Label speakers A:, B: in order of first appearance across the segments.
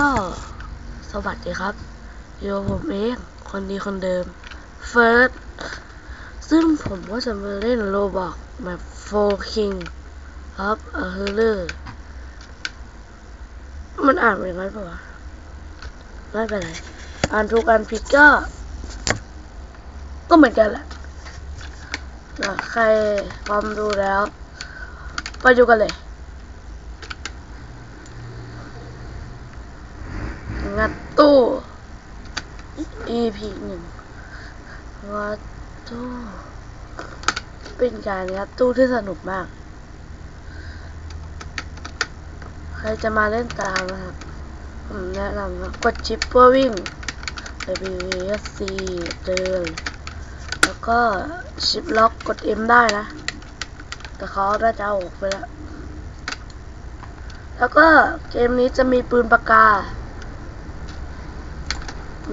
A: ก็สวัสดีครับอยู่ผมเองคนดีคนเดิมเฟิร์สซึ่งผมก็จะมาเล่นโรบอกแบบโฟคิงครับเออเลอร์มันอ่านเป็นไงปะวะไม่เป็นไรอ่านถูกอ่านผิดก็ ก็เหมือนกันแหละใครพร้อมดูแล้ว ไปดูกันเลย งัด ตู้ EP หนึ่งงัดตู้ เป็นการงัดตู้ที่สนุกมาก ใครจะมาเล่นตามนะครับ ผมแนะนำนะกดชิปเพื่อวิ่ง WSC เดิน แล้วก็ชิปล็อกกด M ได้นะ แต่เขาน่าจะเอาออกไปแล้ว แล้วก็เกมนี้จะมีปืนปากกา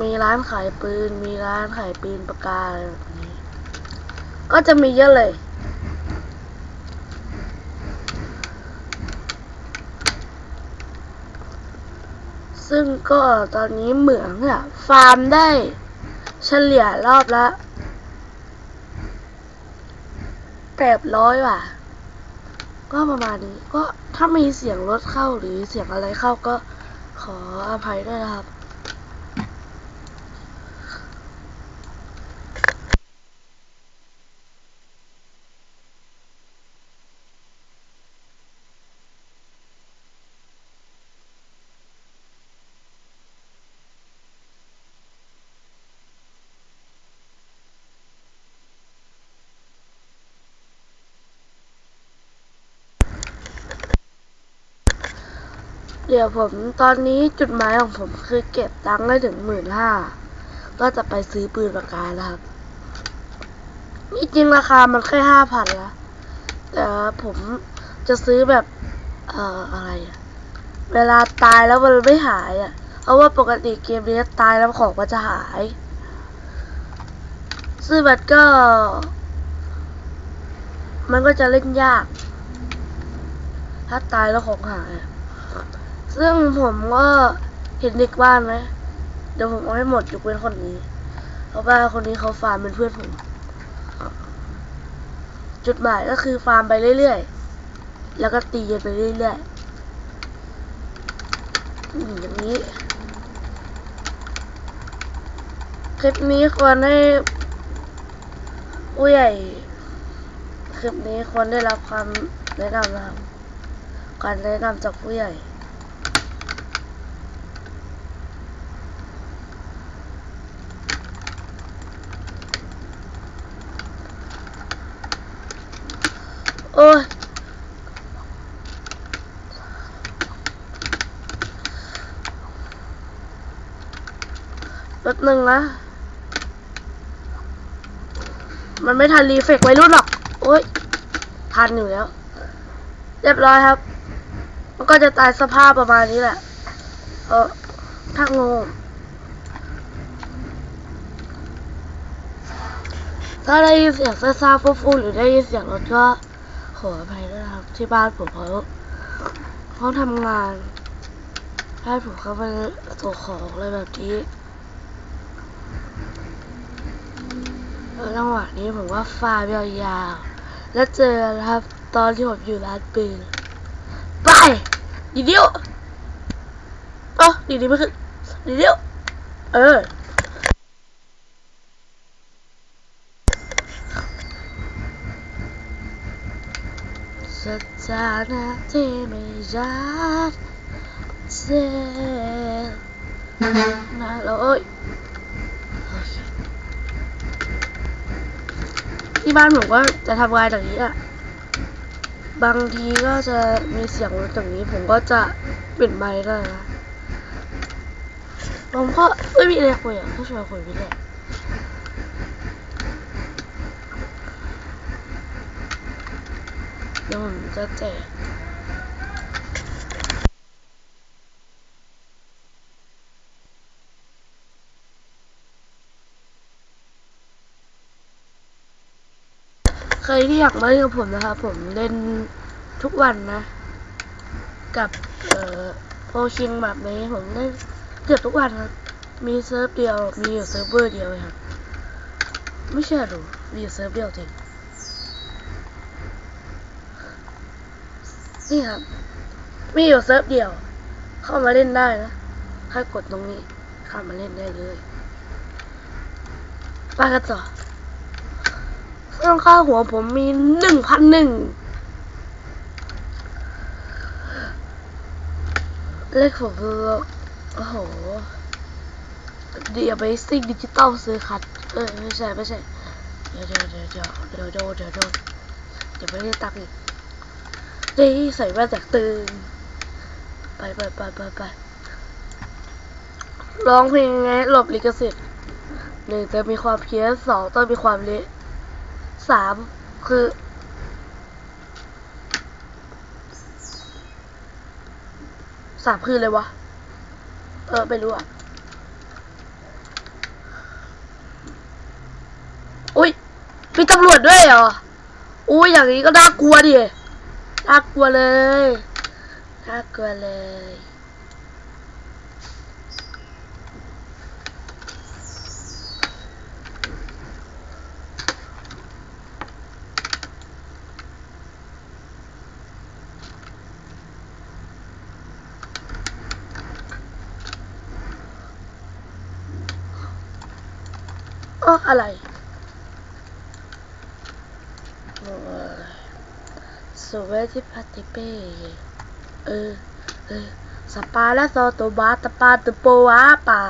A: มีร้านขายปืน มีร้านขายปืนปากกาอะไรแบบนี้ ก็จะมีเยอะเลย ซึ่งก็ตอนนี้เหมืองอะฟาร์มได้เฉลี่ยรอบละแปดร้อยว่ะ ก็ประมาณนี้ ก็ถ้ามีเสียงรถเข้าหรือเสียงอะไรเข้าก็ขออภัยด้วยนะครับ เดี๋ยวผมตอนนี้จุดหมายของผมคือเก็บตังค์ได้ถึงหมื่นห้าก็จะไปซื้อปืนปากกาแล้วครับนี่จริงราคามันแค่ห้าพันละแต่ผมจะซื้อแบบเอ่ออะไรอะเวลาตายแล้วมันไม่หายอะเพราะว่าปกติเกมนี้ตายแล้วของก็จะหายซื้อบัตรก็ มันก็จะเล่นยาก ถ้าตายแล้วของหายอะ ซึ่งผมก็เห็นเด็กบ้านไหมเดี๋ยวผมเอาให้หมดยกเว้นคนนี้ เพราะว่าคนนี้เขาฟาร์มเป็นเพื่อนผม จุดหมายก็คือฟาร์มไปเรื่อยๆ แล้วก็ตีกันไปเรื่อยๆอย่างนี้ คลิปนี้ควรให้ผู้ใหญ่คลิปนี้ควรได้รับความแนะนำนะครับการแนะนำจากผู้ใหญ่ อ้ยแป๊บนึงนะ มันไม่ทันรีเฟกไวรุ่นหรอก โอ้ย ทันอยู่แล้ว เรียบร้อยครับ มันก็จะตายสภาพประมาณนี้แหละ เออถ้างงถ้าได้ยินเสียงซ่าๆฟูๆหรือได้ยินเสียงรถก็ ขออภัยด้วยนะครับ ที่บ้านผมเขาเขาทำงานให้ผมเข้าไปส่งของอะไรแบบนี้แล้วจังหวะนี้ผมว่าฟาร์มยาวๆแล้วเจอนะครับ ตอนที่ผมอยู่ร้านปืน ไปดีเดียวเอ๋อดีดีไม่ขึ้นดีเดียว เออ สถานะที่ไม่รักเสียนะแล้วเอ้ยที่บ้านผมก็จะทำงานอย่างนี้อะ บางทีก็จะมีเสียงรถอย่างนี้ ผมก็จะเปิดไมค์ได้นะผมก็ไม่มีอะไรคุยอะก็ชวนคุยไปเลย ดี๋ยวผมจะแจกใครที่อยากมาเล่นกับผมนะครับ ผมเล่นทุกวันนะ กับเอ่อโพชิงแบบนี้ผมเล่นเกือบทุกวันครับมีเซิร์ฟเดียว มีอยู่เซิร์ฟเวอร์เดียวเลยครับ ไม่เชื่อดูมีอยู่เซิร์ฟเดียวจริง นี่ครับมีอยู่เซิร์ฟเดียว เข้ามาเล่นได้นะถ้ากดตรงนี้เข้ามาเล่นได้เลยไปกันต่อเครื่องค่าหัวผมมีหนึ่งพันหนึ่งเลขผมคือโอ้โหเดียบซิ่งดิจิตอลซื้อคัดเอ้ยไม่ใช่ไม่ใช่เดี๋ยวเดี๋ยวเดี๋ยวเดี๋ยวเดี๋ยวโดนเดี๋ยวเดี๋ยวไม่ได้ตังค์อีก นี่ใส่แว่นจากตึงไปไปไปไปไปร้องเพลงไงหลบลิขสิทธิ์หนึ่งจะมีความเพี้ยนสองต้องมีความเละสามคือสามคือเลยวะ เออ ไม่รู้อะ อุ้ยมีตำรวจด้วยเหรอ อุ้ยอย่างนี้ก็น่ากลัวดิ น่ากลัวเลยน่ากลัวเลยอะไรโอ้ย สวัสดีปาติเป้เออเออสปาและโซโตบาตปาตโปวาเปล่า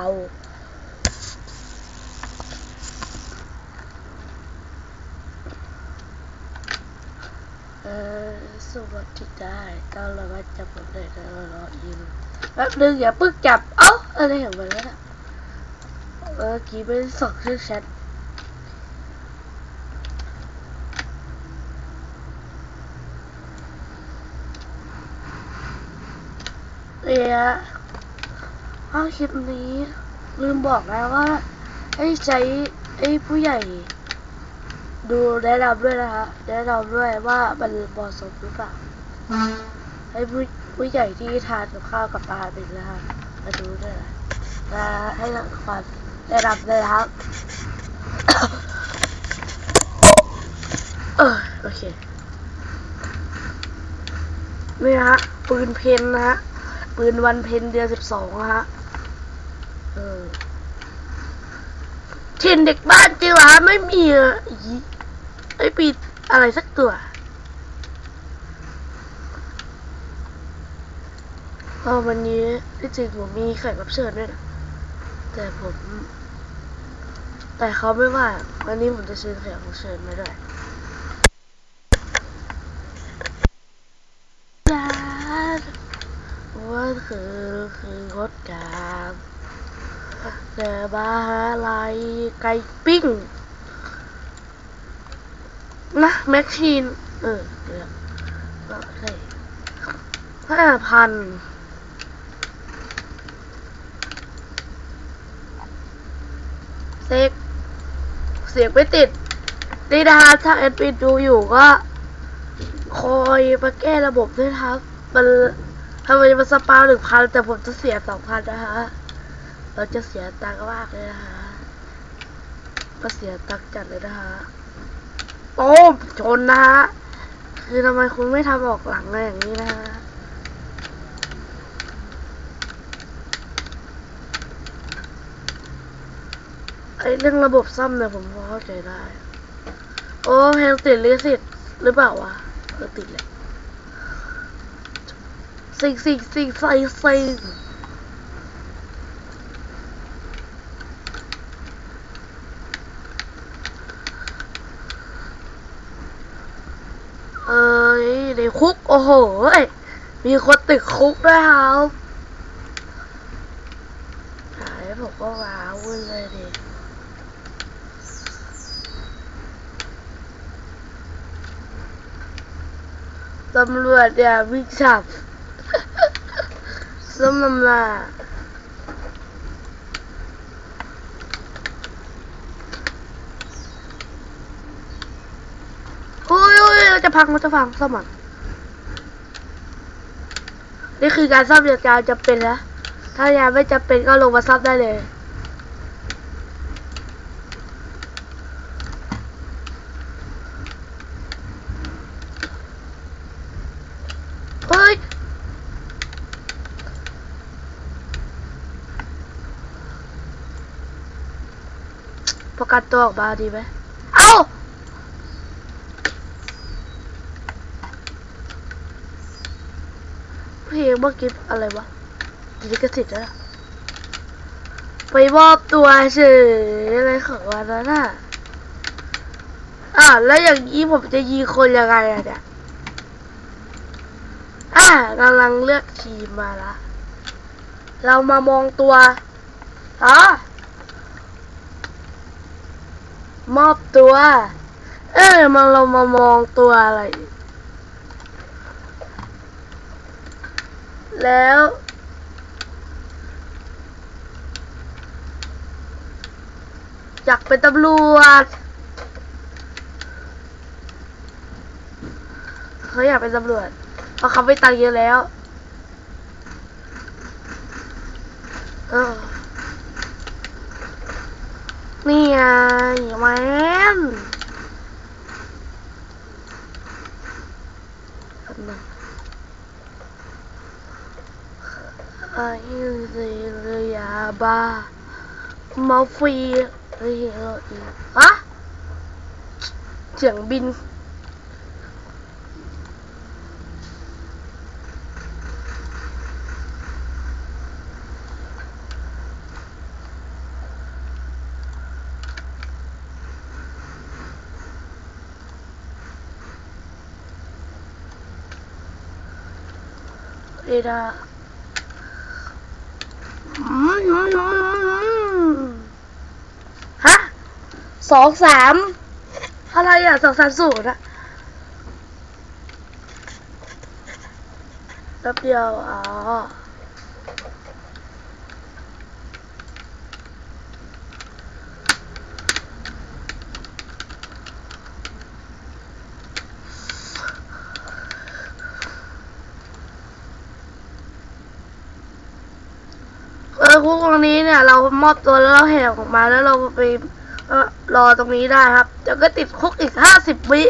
A: เออสวัสดีได้ตอนเราจับผมได้แล้วรออินแป๊บนึงอย่าเพิ่งจับ เอ้าอะไรของมันแล้วเมื่อกี้ไม่ได้ส่งชื่อแชท เนี่ยข้อคลิปนี้ ลืมบอกนะว่า ให้ใช้ไอ้ผู้ใหญ่ ดูแนะนำด้วยนะฮะแนะนำด้วยว่ามันเหมาะสมหรือเปล่าให้ผู้ผู้ใหญ่ที่ทานกับข้าวกับปลาเป็นนะฮะมาดูด้วยนะนะให้ความแนะนำเลยครับเออโอเคนี่นะฮะปืนเพนนะฮะ ปืนวันเพนเดือนสิบสองนะฮะเออทีนเด็กบ้านจริงเหรอฮะไม่มีอะอีไม่ปีอะไรสักตัวเออวันนี้ที่จริงผมมีแขกรับเชิญด้วยนะแต่ผม แต่เขาไม่ว่า วันนี้ผมจะเชิญแขกรับเชิญมาด้วยจ้าว่า คือคืองดงามแต่บาลายไก่ปิ้ง นะแม็กชีน เออเดี๋ยวก็ใช่ห้าพันเซ็กเสียงไม่ติดนี่นะคะถ้าแอดมินดูอยู่ก็ คอยมาแก้ระบบด้วยครับมัน ทำไมมันสปาวหนึ่งพันแต่ผมจะเสียสองพันนะฮะ เราจะเสียตังค์มากเลยนะฮะก็เสียตังค์จัดเลยนะฮะโอ้มชนนะฮะ คือทำไมคุณไม่ทำออกหลังอะไรอย่างนี้นะฮะไอเรื่องระบบซ่อมเนี่ยผมพอเข้าใจได้ โอ้เพลติดลิสิทธิ์หรือเปล่าวะเออติดเลย สิงสิงสิงใส่สิงเอ้ยในคุก โอ้โห มีคนติดคุกด้วยครับหายผมก็ว้าวุ่นเลยดิตำรวจอย่าวิ่งฉับ ล้มลำลาอุ้ยอุ้ยจะพังมันจะพังสมันนี่คือการซ่อมยานจำเป็นแล้ว ถ้ายาไม่จำเป็นก็ลงมาซ่อมได้เลย เฮ้ย ประ กันตัวออกมาดีไหมเอ้าเพลงเมื่อกี้อะไรวะลิขสิทธิ์นะไปมอบตัวเฉยอะไรของวันนั้นน่ะอ่าแล้วอย่างนี้ผมจะยิงคนยังไงอะเนี่ยอ่ากำลังเลือกทีมมาละ เรามามองตัวอ๋อ มอบตัว เออมาเรามามองตัวอะไร แล้ว อยากเป็นตำรวจเขาอยากเป็นตำรวจเพราะเขาไม่ตังเยอะแล้วเออนี่ไงแมนแป๊บนึงไอ้เรียบามาฟรีเรียอีอะเสียงบิน เอดาอืมอืมอืมอืมฮะสองสามอะไรอะสองสามศูนย์อะแป๊บเดียวอ๋อเอ รงนี้เนี่ย เรามอบตัวแล้วเราแหกออกมาแล้วเราไปรอตรงนี้ได้ครับเดี๋ยวก็ติดคุกอีกห้าสิบวิ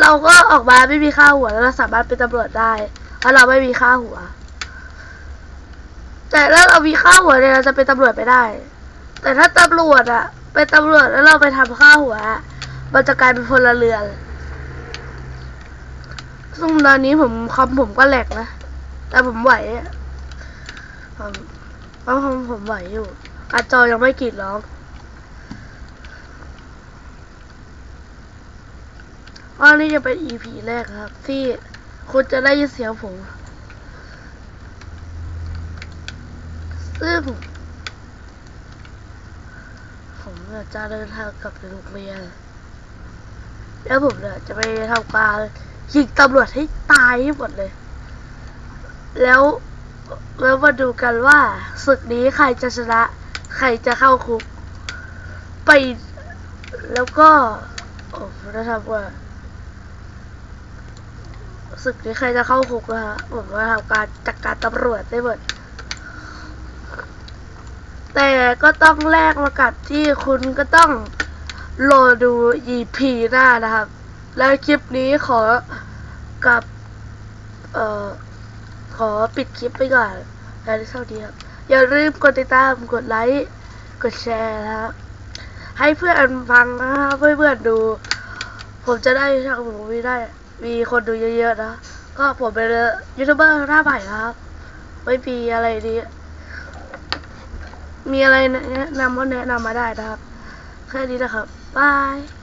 A: เราก็ออกมาไม่มีค่าหัวแล้วเราสามารถเป็นตำรวจได้เพราะเราไม่มีค่าหัว แต่ถ้าเรามีค่าหัวเนี่ยเราจะเป็นตำรวจไม่ได้ แต่ถ้าตำรวจอะเป็นตำรวจแล้วเราไปทำค่าหัวมันจะกลายเป็นพลเรือนซึ่งตอนนี้ผมคอมผมก็แหลกนะ แต่ผมไหวอะ เพราผมผมไหวอยู่อาจอยังไม่กรีดร้องอันนี้จะเป็น EP แรกครับ ที่คุณจะได้ยินเสียงผม ซึ่ง ผมเนี่ยจะเดินทางกลับไปโรงเรียนแล้วผมเนี่ยจะไปทำการยิงตำรวจให้ตายให้หมดเลย แล้ว แล้วมาดูกันว่าศึกนี้ใครจะชนะ ใครจะเข้าคุก ไป แล้วก็โอ้ผมจะทำว่าศึกนี้ใครจะเข้าคุกนะฮะผมว่าทำการจัดการตำรวจได้หมดแต่ก็ต้องแลกมากับที่คุณก็ต้องรอดู EP หน้านะครับ แล้วคลิปนี้ขอกับ เอ่อ ขอปิดคลิปไปก่อนแล้วเท่านี้ครับ อย่าลืมกดติดตาม กดไลค์ กดแชร์นะครับให้เพื่อนฟังนะครับเพื่อเพื่อนดู ผมจะได้ช่างผมมีได้ มีคนดูเยอะๆนะ ก็ผมเป็นยูทูบเบอร์หน้าใหม่นะครับ ไม่มีอะไรดี มีอะไรแนะนำก็แนะนำมาได้นะครับ แค่นี้นะครับ บาย